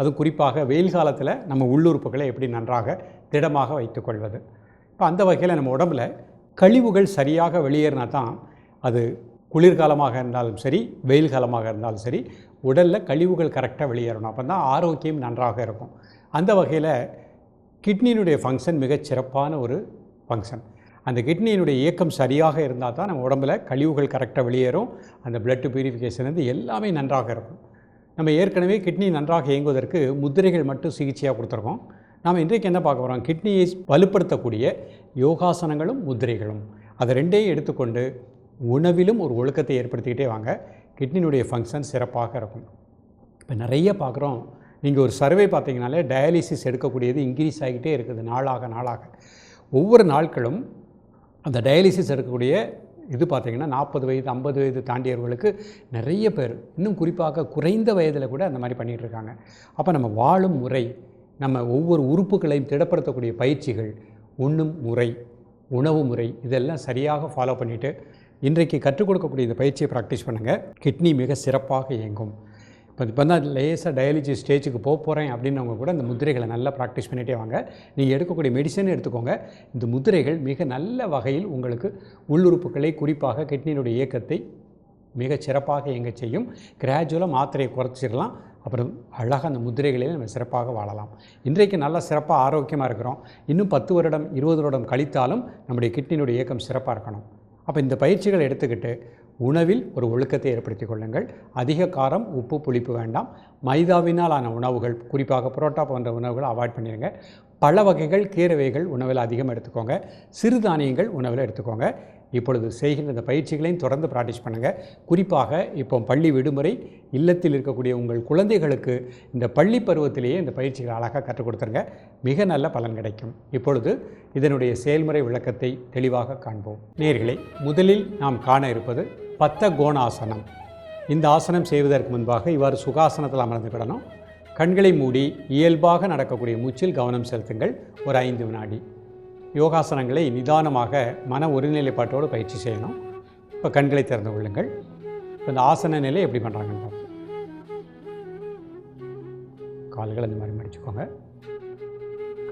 அதுவும் குறிப்பாக வெயில் காலத்தில் நம்ம உள்ளுறுப்புகளை எப்படி நன்றாக திடமாக வைத்துக்கொள்வது இப்போ அந்த வகையில் நம்ம உடம்புல கழிவுகள் சரியாக வெளியேறினா தான் அது குளிர்காலமாக இருந்தாலும் சரி வெயில் காலமாக இருந்தாலும் சரி உடலில் கழிவுகள் கரெக்டாக வெளியேறணும். அப்போ தான் ஆரோக்கியம் நன்றாக இருக்கும். அந்த வகையில் கிட்னியினுடைய ஃபங்க்ஷன் மிகச் சிறப்பான ஒரு ஃபங்க்ஷன் அந்த கிட்னியினுடைய இயக்கம் சரியாக இருந்தால் தான் நம்ம உடம்புல கழிவுகள் கரெக்டாக வெளியேறும். அந்த பிளட் பியூரிஃபிகேஷன் வந்து எல்லாமே நன்றாக இருக்கும். நம்ம ஏற்கனவே கிட்னி நன்றாக இயங்குவதற்கு முத்திரைகள் மட்டும் சிகிச்சையாக கொடுத்துருக்கோம். நாம் இன்றைக்கு என்ன பார்க்க போகிறோம் கிட்னியை வலுப்படுத்தக்கூடிய யோகாசனங்களும் முத்திரைகளும். அதை ரெண்டையும் எடுத்துக்கொண்டு உணவிலும் ஒரு ஒழுக்கத்தை ஏற்படுத்திக்கிட்டே வாங்க. கிட்னியினுடைய ஃபங்க்ஷன் சிறப்பாக இருக்கும். இப்போ நிறைய பார்க்குறோம். நீங்கள் ஒரு சர்வே பார்த்தீங்கனாலே டயாலிசிஸ் எடுக்கக்கூடியது இன்க்ரீஸ் ஆகிட்டே இருக்குது நாளாக நாளாக. ஒவ்வொரு நாட்களும் அந்த டயாலிசிஸ் எடுக்கக்கூடிய இது பார்த்திங்கன்னா நாற்பது வயது ஐம்பது வயது தாண்டியவர்களுக்கு நிறைய பேர் இன்னும் குறிப்பாக குறைந்த வயதில் கூட அந்த மாதிரி பண்ணிகிட்ருக்காங்க அப்போ நம்ம வாழும் முறை நம்ம ஒவ்வொரு உறுப்புகளையும் திடப்படுத்தக்கூடிய பயிற்சிகள் உண்ணும் முறை உணவு முறை இதெல்லாம் சரியாக ஃபாலோ பண்ணிவிட்டு இன்றைக்கு கற்றுக் கொடுக்கக்கூடிய இந்த பயிற்சியை ப்ராக்டிஸ் பண்ணுங்கள் கிட்னி மிக சிறப்பாக இயங்கும். இப்போ இப்போ தான் லேசாக டயாலிசிஸ் ஸ்டேஜுக்கு போக போகிறேன் அப்படின்னவங்க கூட இந்த முதிரைகளை நல்லா ப்ராக்டிஸ் பண்ணிகிட்டே வாங்க. நீங்கள் எடுக்கக்கூடிய மெடிசன் எடுத்துக்கோங்க. இந்த முதிரைகள் மிக நல்ல வகையில் உங்களுக்கு உள்ளுறுப்புகளை குறிப்பாக கிட்னியினுடைய இயக்கத்தை மிக சிறப்பாக இயங்க செய்யும். கிராஜுவலாக மாத்திரையை குறைச்சிடலாம். அப்புறம் அழகாக அந்த முதிரைகளில் நம்ம சிறப்பாக வாழலாம். இன்றைக்கு நல்லா சிறப்பாக ஆரோக்கியமாக இருக்கிறோம். இன்னும் பத்து வருடம் இருபது வருடம் கழித்தாலும் நம்முடைய கிட்னியினுடைய இயக்கம் சிறப்பாக இருக்கணும். அப்போ இந்த பயிற்சிகளை எடுத்துக்கிட்டு உணவில் ஒரு ஒழுக்கத்தை ஏற்படுத்தி கொள்ளுங்கள். அதிக காரம் உப்பு புளிப்பு வேண்டாம். மைதாவினால் ஆன உணவுகள் குறிப்பாக புரோட்டா போன்ற உணவுகள் அவாய்ட் பண்ணிடுங்க பல வகைகள் கீரவைகள் உணவில் அதிகம் எடுத்துக்கோங்க. சிறுதானியங்கள் உணவில் எடுத்துக்கோங்க. இப்பொழுது செய்கின்ற இந்த பயிற்சிகளையும் தொடர்ந்து ப்ராக்டிஸ் பண்ணுங்கள் குறிப்பாக இப்போ பள்ளி விடுமுறை இல்லத்தில் இருக்கக்கூடிய உங்கள் குழந்தைகளுக்கு இந்த பள்ளி பருவத்திலேயே இந்த பயிற்சிகளை அழகாக கற்றுக் கொடுத்துருங்க. மிக நல்ல பலன் கிடைக்கும். இப்பொழுது இதனுடைய செயல்முறை விளக்கத்தை தெளிவாக காண்போம். நேர்களை முதலில் நாம் காண இருப்பது பத்த கோணாசனம். இந்த ஆசனம் செய்வதற்கு முன்பாக இவ்வாறு சுகாசனத்தில் அமர்ந்துக்கிடணும் கண்களை மூடி இயல்பாக நடக்கக்கூடிய மூச்சில் கவனம் செலுத்துங்கள். ஒரு ஐந்து வினாடி. யோகாசனங்களை நிதானமாக மன ஒருநிலைப்பாட்டோடு பயிற்சி செய்யணும். இப்போ கண்களை திறந்து கொள்ளுங்கள். இப்போ இந்த ஆசன நிலை எப்படி பண்ணுறாங்கன்னு பார்ப்போம். கால்கள் இந்த மாதிரி மடிச்சுக்கோங்க.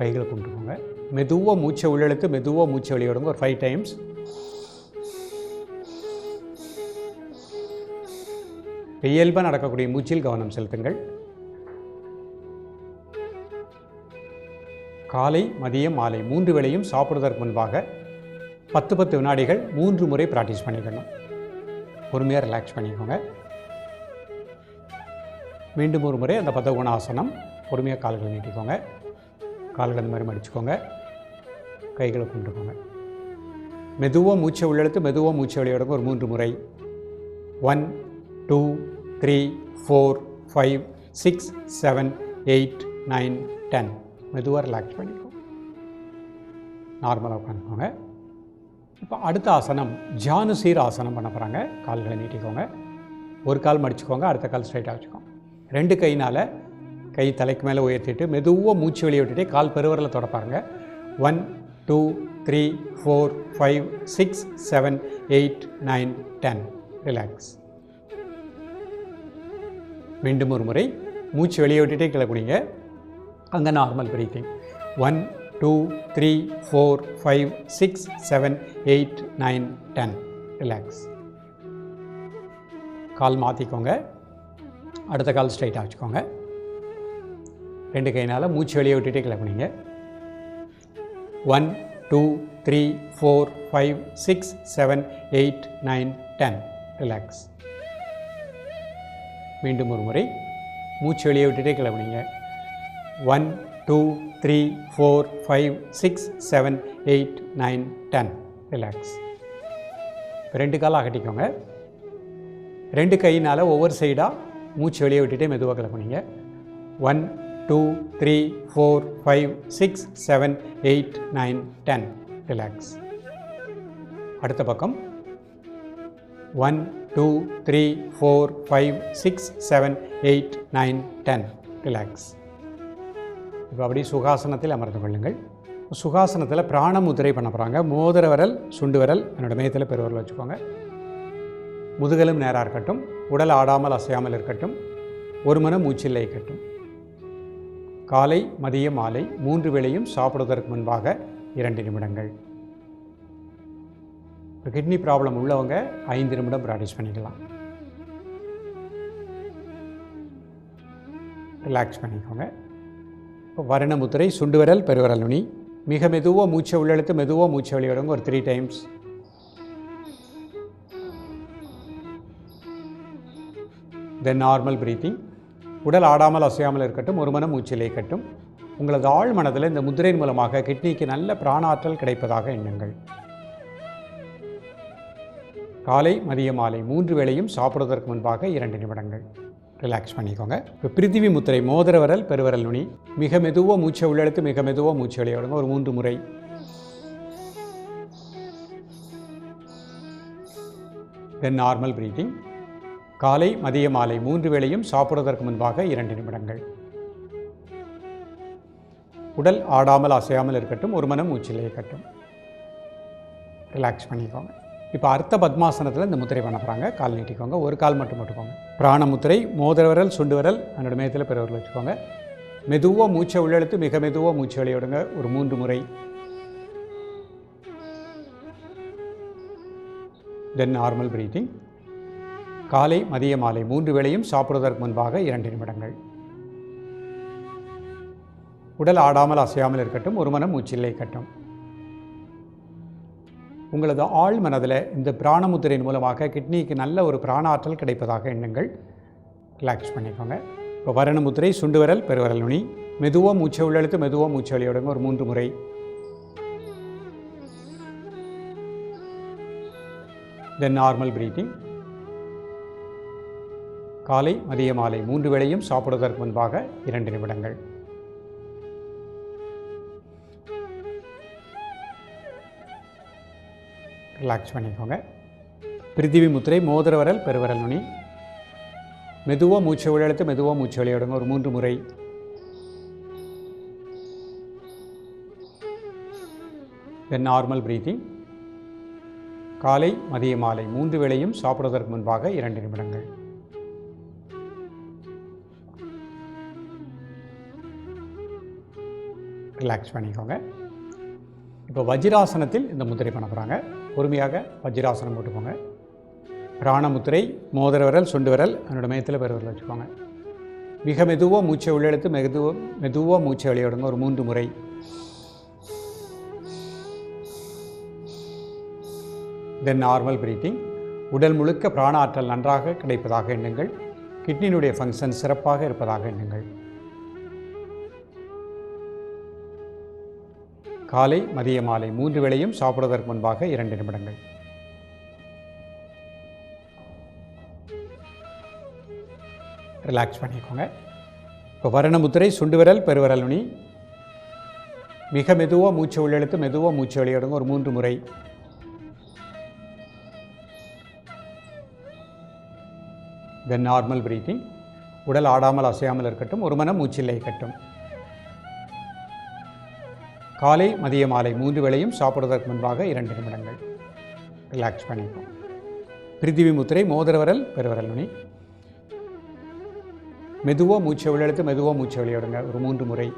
கைகளை கொண்டுக்கோங்க மெதுவாக மூச்சை உள்ளெழுத்து மெதுவாக மூச்சை வெளியிடுங்க ஒரு ஃபைவ் டைம்ஸ் இயல்பாக நடக்கக்கூடிய மூச்சில் கவனம் செலுத்துங்கள். காலை மதியம் மாலை மூன்று வேளையும் சாப்பிடுவதற்கு முன்பாக பத்து பத்து வினாடிகள் மூன்று முறை ப்ராக்டிஸ் பண்ணிக்கணும். பொறுமையாக ரிலாக்ஸ் பண்ணிக்கோங்க. மீண்டும் ஒரு முறை அந்த பத்த ஆசனம் பொறுமையாக கால்களை நீட்டிக்கோங்க. கால்கள் அந்த மாதிரி மடிச்சுக்கோங்க. கைகளை கொண்டுக்கோங்க மெதுவாக மூச்சை உள்ளெடுத்து மெதுவாக மூச்சை வெளியிடுங்க. ஒரு மூன்று முறை. One two three four five six seven eight nine ten மெதுவாக ரிலாக்ஸ் பண்ணிக்கோ நார்மலாக உட்காந்துக்கோங்க. இப்போ அடுத்த ஆசனம் ஜானுசீர் ஆசனம் பண்ண போகிறாங்க கால்களை நீட்டிக்கோங்க. ஒரு கால் மடிச்சுக்கோங்க அடுத்த கால் ஸ்ட்ரைட்டாக வச்சுக்கோங்க. ரெண்டு கையினால் கை தலைக்கு மேலே உயர்த்திட்டு மெதுவாக மூச்சு வெளியே விட்டுட்டு கால் பெருவரில் தொடப்பாருங்க one two three four five six seven eight nine ten relax மீண்டும் ஒரு முறை மூச்சு வெளியே விட்டுட்டே கீழே குடிங்க அங்கே normal breathing one two three four five six seven eight nine ten relax கால் மாற்றிக்கோங்க அடுத்த கால் ஸ்ட்ரைட்டாக வச்சுக்கோங்க. ரெண்டு கைனால் மூச்சு வெளியே விட்டுட்டே கிளம்புனீங்க one two three four five six seven eight nine ten relax மீண்டும் ஒரு முறை. மூச்சு வெளியே விட்டுட்டே கிளம்புனீங்க. One two three four five six seven eight nine ten relax ரெண்டு காலம் அகட்டிக்கோங்க ரெண்டு கையினால் ஒவ்வொரு சைடாக மூச்சு வெளியே விட்டுட்டே மெதுவாக கிளம்புனீங்க. One two three four five six seven eight nine ten relax அடுத்த பக்கம். One two three four five six seven eight nine ten. Relax இப்போ அப்படியே சுகாசனத்தில் அமர்ந்து கொள்ளுங்கள். சுகாசனத்தில் பிராண முதிரை பண்ண போகிறாங்க மோதிர விரல் சுண்டு விரல் என்னோட மேயத்தில் பெருவரில் வச்சுக்கோங்க. முதுகலும் நேராக இருக்கட்டும். உடல் ஆடாமல் அசையாமல் இருக்கட்டும். ஒரு மனம் மூச்சில்லை இருக்கட்டும். காலை மதியம் மாலை மூன்று வேளையும் சாப்பிடுவதற்கு முன்பாக இரண்டு நிமிடங்கள். இப்போ கிட்னி ப்ராப்ளம் உள்ளவங்க ஐந்து நிமிடம் ப்ராக்டிஸ் பண்ணிக்கலாம். ரிலாக்ஸ் பண்ணிக்கோங்க. இப்போ வர்ண சுண்டு விரல் பெருவிரல் நுனி. மிக மெதுவாக மூச்சை உள்ளெழுத்து மெதுவாக மூச்சை வெளியிடுங்க. ஒரு three times then normal breathing உடல் ஆடாமல் அசையாமல் இருக்கட்டும். ஒரு மனம் மூச்சிலே இருக்கட்டும் உங்களது ஆழ் மனதில் இந்த முதிரையின் மூலமாக கிட்னிக்கு நல்ல பிராணாற்றல் கிடைப்பதாக எண்ணுங்கள். காலை மதிய மாலை மூன்று வேளையும் சாப்பிடுவதற்கு முன்பாக இரண்டு நிமிடங்கள். ரிலாக்ஸ் பண்ணிக்கோங்க. இப்போ பிரித்திவி முத்திரை மோதிரவரல் பெருவரல் நுனி. மிக மெதுவாக மூச்சை உள்ளெடுத்து மிக மெதுவாக மூச்சை வெளியே விடுங்க ஒரு மூன்று முறை. தென் நார்மல் பிரீத்திங் காலை மதிய மாலை மூன்று வேளையும் சாப்பிடுவதற்கு முன்பாக இரண்டு நிமிடங்கள். உடல் ஆடாமல் அசையாமல் இருக்கட்டும். ஒரு மனம் மூச்சில் இருக்கட்டும். ரிலாக்ஸ் பண்ணிக்கோங்க. இப்போ அர்த்த பத்மாசனத்தில் இந்த முத்திரை பண்ண போகிறாங்க கால் நீட்டிக்கோங்க. ஒரு கால் மட்டும் போட்டுக்கோங்க. பிராண முத்திரை மோதிர விரல் சுண்டு விரல் என்னோட மேத்தில் பிறவர்கள் வச்சுக்கோங்க. மெதுவாக மூச்சை உள்ளெழுத்து மிக மெதுவாக மூச்சை வெளியிடுங்க ஒரு மூன்று முறை. தென் நார்மல் பிரீத்திங் காலை மதிய மாலை மூன்று வேளையும் சாப்பிடுவதற்கு முன்பாக இரண்டு நிமிடங்கள். உடல் ஆடாமல் அசையாமல் இருக்கட்டும். ஒரு மனம் மூச்சில்லை கட்டும் உங்களது ஆழ் மனதில் இந்த பிராணமுத்திரையின் மூலமாக கிட்னிக்கு நல்ல ஒரு பிராண ஆற்றல் கிடைப்பதாக எண்ணுங்கள். ரிலாக்ஸ் பண்ணிக்கோங்க. இப்போ வரணமுத்திரை சுண்டு விரல் பெருவரல் நுனி மெதுவாக மூச்சை உள்ளெழுத்து மெதுவாக மூச்சை வெளியிடுங்க ஒரு மூன்று முறை. தென் நார்மல் பிரீத்திங் காலை மதிய மாலை மூன்று வேளையும் சாப்பிடுவதற்கு முன்பாக இரண்டு நிமிடங்கள். ரிலாக்ஸ் பண்ணிக்கோங்க. பிரித்திவி முத்திரை மோதிரவரல் பெருவரல் நுனி. மெதுவாக மூச்சை உள்ளெழுத்து மெதுவாக மூச்சை விளையாடுங்க. ஒரு மூன்று முறை. தென் நார்மல் பிரீத்திங் காலை மதிய மாலை. மூன்று வேளையும் சாப்பிடுவதற்கு முன்பாக இரண்டு நிமிடங்கள். ரிலாக்ஸ் பண்ணிக்கோங்க. இப்போ வஜ்ராசனத்தில் இந்த முத்திரை பண்ண போகிறாங்க பொறுமையாக வஜ்ராசனம் போட்டுக்கோங்க. பிராணமுத்திரை மோதிர விரல் சுண்டு விரல் என்னோட மையத்தில் பெருவிரல் வச்சுக்கோங்க. மிக மெதுவாக மூச்சை உள்ளெடுத்து மெதுவாக மெதுவாக மூச்சை வெளியிடுங்க ஒரு மூன்று முறை. தென் நார்மல் பிரீத்திங் உடல் முழுக்க பிராண ஆற்றல் நன்றாக கிடைப்பதாக எண்ணுங்கள். கிட்னியினுடைய ஃபங்க்ஷன் சிறப்பாக இருப்பதாக எண்ணுங்கள். காலை மதிய மாலை மூன்று வேளையும் சாப்பிடுவதற்கு முன்பாக இரண்டு நிமிடங்கள். ரிலாக்ஸ் பண்ணிக்கோங்க. இப்போ வரணமுத்திரை சுண்டு விரல் பெருவிரல் நுனி. மிக மெதுவாக மூச்சு உள்ளெழுத்து மெதுவாக மூச்சு வெளியிடுங்க. ஒரு மூன்று முறை. தென் நார்மல் பிரீத்திங் உடல் ஆடாமல் அசையாமல் இருக்கட்டும். ஒரு மனம் மூச்சில்லை கட்டும் காலை மதிய மாலை மூன்று வேளையும் சாப்பிடுவதற்கு முன்பாக இரண்டு நிமிடங்கள். ரிலாக்ஸ் பண்ணிப்போம் பிரித்திவி முத்திரை மோதிரவரல் பெருவரல் நுனி. மெதுவாக மூச்சை உள்ளெடுத்து மெதுவாக மூச்சை விளையாடுங்க ஒரு மூன்று முறை.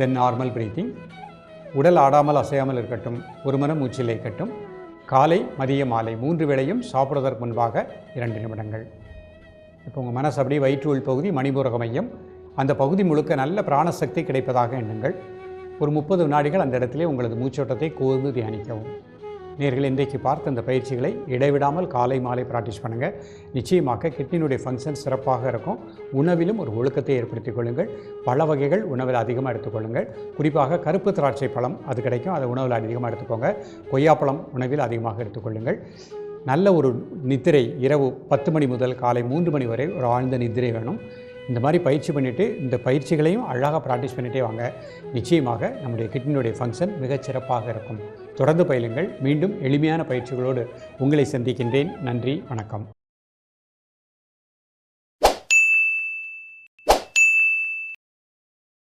தென் நார்மல் பிரீத்திங் உடல் ஆடாமல் அசையாமல் இருக்கட்டும். ஒரு மனம் மூச்சில் இருக்கட்டும் காலை மதிய மாலை மூன்று வேளையும் சாப்பிடுவதற்கு முன்பாக இரண்டு நிமிடங்கள். இப்போ உங்கள் மனசு அப்படியே வயிற்று உள் பகுதி மணிபூரக மையம். அந்த பகுதி முழுக்க நல்ல பிராணசக்தி கிடைப்பதாக எண்ணுங்கள். ஒரு முப்பது வினாடிகள் அந்த இடத்திலே உங்களது மூச்சோட்டத்தை கூர்ந்து தியானிக்கவும். நேர்கள் இன்றைக்கு பார்த்த இந்த பயிற்சிகளை இடைவிடாமல் காலை மாலை ப்ராக்டிஸ் பண்ணுங்கள் நிச்சயமாக கிட்னியினுடைய ஃபங்க்ஷன் சிறப்பாக இருக்கும். உணவிலும் ஒரு ஒழுக்கத்தை ஏற்படுத்திக் கொள்ளுங்கள். பல வகைகள் உணவில் அதிகமாக எடுத்துக்கொள்ளுங்கள் குறிப்பாக கருப்பு திராட்சை பழம் அது கிடைக்கும். அதை உணவில் அதிகமாக எடுத்துக்கோங்க. கொய்யாப்பழம் உணவில் அதிகமாக எடுத்துக்கொள்ளுங்கள் நல்ல ஒரு நித்திரை இரவு பத்து மணி முதல் காலை மூன்று மணி வரை ஒரு ஆழ்ந்த நித்திரை வேணும். இந்த மாதிரி பயிற்சி பண்ணிவிட்டு இந்த பயிற்சிகளையும் அழகாக ப்ராக்டிஸ் பண்ணிகிட்டே வாங்க. நிச்சயமாக நம்முடைய கிட்னியுடைய ஃபங்க்ஷன் மிகச் சிறப்பாக இருக்கும். தொடர்ந்து பயிலுங்கள். மீண்டும் எளிமையான பயிற்சிகளோடு உங்களை சந்திக்கின்றேன். நன்றி. வணக்கம்.